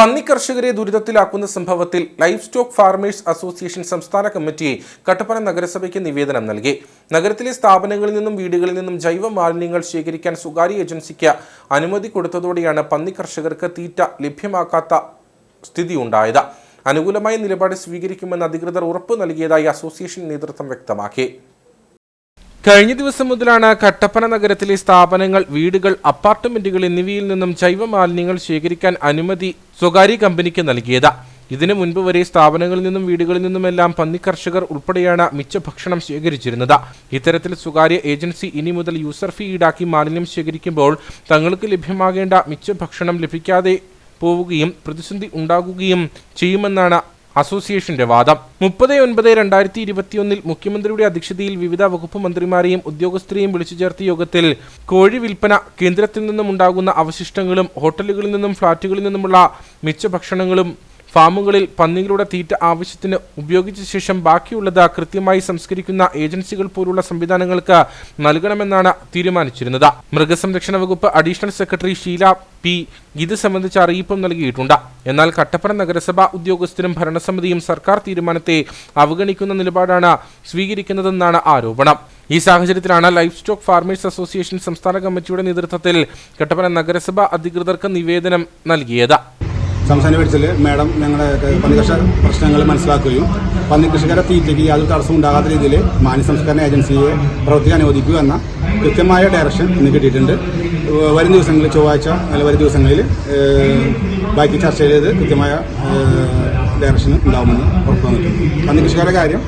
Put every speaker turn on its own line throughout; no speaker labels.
പന്നി കർഷകരെ ദുരിതത്തിലാക്കുന്ന സംഭവത്തിൽ ലൈഫ് സ്റ്റോക്ക് ഫാർമേഴ്സ് അസോസിയേഷൻ സംസ്ഥാന കമ്മിറ്റി കട്ടപ്പന നഗരസഭയ്ക്ക് നിവേദനം നൽകി. നഗരത്തിലെ സ്ഥാപനങ്ങളിൽ നിന്നും വീടുകളിൽ നിന്നും ജൈവ മാലിന്യങ്ങൾ ശേഖരിക്കാൻ സ്വകാര്യ ഏജൻസിക്ക് അനുമതി കൊടുത്തതോടെയാണ് പന്നി കർഷകർക്ക് തീറ്റ ലഭ്യമാക്കാത്ത സ്ഥിതിയുണ്ടായത്. അനുകൂലമായ നിലപാട് സ്വീകരിക്കുമെന്ന് അധികൃതർ ഉറപ്പു നൽകിയതായി അസോസിയേഷൻ നേതൃത്വം വ്യക്തമാക്കി. കഴിഞ്ഞ ദിവസം മുതലാണ് കട്ടപ്പന നഗരത്തിലെ സ്ഥാപനങ്ങൾ വീടുകൾ അപ്പാർട്ട്മെന്റുകൾ എന്നിവയിൽ നിന്നും ജൈവ മാലിന്യങ്ങൾ ശേഖരിക്കാൻ അനുമതി സ്വകാര്യ കമ്പനിക്ക് നൽകിയത്. ഇതിനു മുൻപ് വരെ സ്ഥാപനങ്ങളിൽ നിന്നും വീടുകളിൽ നിന്നുമെല്ലാം പന്നി കർഷകർ ഉൾപ്പെടെയാണ് മിച്ച ഭക്ഷണം ശേഖരിച്ചിരുന്നത്. ഇത്തരത്തിൽ സ്വകാര്യ ഏജൻസി ഇനി മുതൽ യൂസർ ഫീ ഈടാക്കി മാലിന്യം ശേഖരിക്കുമ്പോൾ തങ്ങൾക്ക് ലഭ്യമാകേണ്ട മിച്ച ഭക്ഷണം ലഭിക്കാതെ പോവുകയും പ്രതിസന്ധി ഉണ്ടാകുകയും ചെയ്യുമെന്നാണ് അസോസിയേഷന്റെ വാദം. മുപ്പത് ഒൻപത് രണ്ടായിരത്തി ഇരുപത്തിയൊന്നിൽ മുഖ്യമന്ത്രിയുടെ അധ്യക്ഷതയിൽ വിവിധ വകുപ്പ് മന്ത്രിമാരെയും ഉദ്യോഗസ്ഥരെയും വിളിച്ചു ചേർത്ത യോഗത്തിൽ കോഴി വിൽപ്പന കേന്ദ്രത്തിൽ നിന്നും ഉണ്ടാകുന്ന അവശിഷ്ടങ്ങളും ഹോട്ടലുകളിൽ നിന്നും ഫ്ളാറ്റുകളിൽ നിന്നുമുള്ള മിച്ച ഭക്ഷണങ്ങളും ഫാമുകളിൽ പന്നികളുടെ തീറ്റ ആവശ്യത്തിന് ഉപയോഗിച്ച ശേഷം ബാക്കിയുള്ളത് കൃത്യമായി സംസ്കരിക്കുന്ന ഏജൻസികൾ പോലുള്ള സംവിധാനങ്ങൾക്ക് നൽകണമെന്നാണ് തീരുമാനിച്ചിരുന്നത്. മൃഗസംരക്ഷണ വകുപ്പ് അഡീഷണൽ സെക്രട്ടറി ഷീല പി. ഇത് സംബന്ധിച്ച അറിയിപ്പും നൽകിയിട്ടുണ്ട്. എന്നാൽ കട്ടപ്പന നഗരസഭാ ഉദ്യോഗസ്ഥരും ഭരണസമിതിയും സർക്കാർ തീരുമാനത്തെ അവഗണിക്കുന്ന നിലപാടാണ് സ്വീകരിക്കുന്നതെന്നാണ് ആരോപണം. ഈ സാഹചര്യത്തിലാണ് ലൈഫ് സ്റ്റോക്ക് ഫാർമേഴ്സ് അസോസിയേഷൻ സംസ്ഥാന കമ്മിറ്റിയുടെ നേതൃത്വത്തിൽ കട്ടപ്പന നഗരസഭാ അധികൃതർക്ക് നിവേദനം നൽകിയത്.
സംസ്ഥാന മേടിച്ചിൽ മാഡം ഞങ്ങളുടെ പന്നികർഷക പ്രശ്നങ്ങൾ മനസ്സിലാക്കുകയും പന്നികൃഷിക്കാരെ തീറ്റയ്ക്ക് യാതൊരു തടസ്സം ഉണ്ടാകാത്ത രീതിയിൽ മാന്യ സംസ്കരണ ഏജൻസിയെ പ്രവർത്തിക്കാൻ അനുവദിക്കുക എന്ന കൃത്യമായ ഡയറക്ഷൻ ഇന്ന് കിട്ടിയിട്ടുണ്ട്. വരും ദിവസങ്ങളിൽ ചൊവ്വാഴ്ച അല്ല വരും ദിവസങ്ങളിൽ ബാക്കി ചർച്ച ചെയ്ത് കൃത്യമായ ഡയറക്ഷൻ ഉണ്ടാകുമെന്ന് ഉറപ്പ് വന്നിട്ടുണ്ട്. പന്നികൃഷിക്കാരുടെ കാര്യം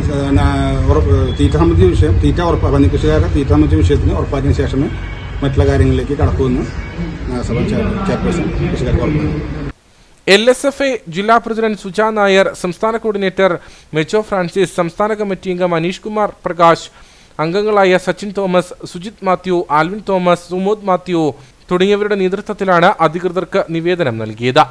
ഏഹ് നാ- ഉറപ്പ് തീറ്റ സംബന്ധിച്ച വിഷയം തീറ്റ ഉറപ്പ് പന്നികൃഷിക്കാരുടെ തീറ്റ സംബന്ധിച്ച വിഷയത്തിന് ഉറപ്പാക്കിയതിനു ശേഷമേ മറ്റുള്ള കാര്യങ്ങളിലേക്ക് കടക്കുമെന്ന് chairperson.
L S F A ജില്ലാ പ്രസിഡന്റ് സുജാ നായർ സംസ്ഥാന കോർഡിനേറ്റർ മെച്ചോ ഫ്രാൻസിസ് സംസ്ഥാന കമ്മിറ്റി അംഗം അനീഷ് കുമാർ പ്രകാശ് അംഗങ്ങളായ Sachin Thomas Sujith Mathew Alvin Thomas Sumod Mathew തുടങ്ങിയവരുടെ നേതൃത്വത്തിലാണ് അധികൃതർക്ക് നിവേദനം നൽകിയത്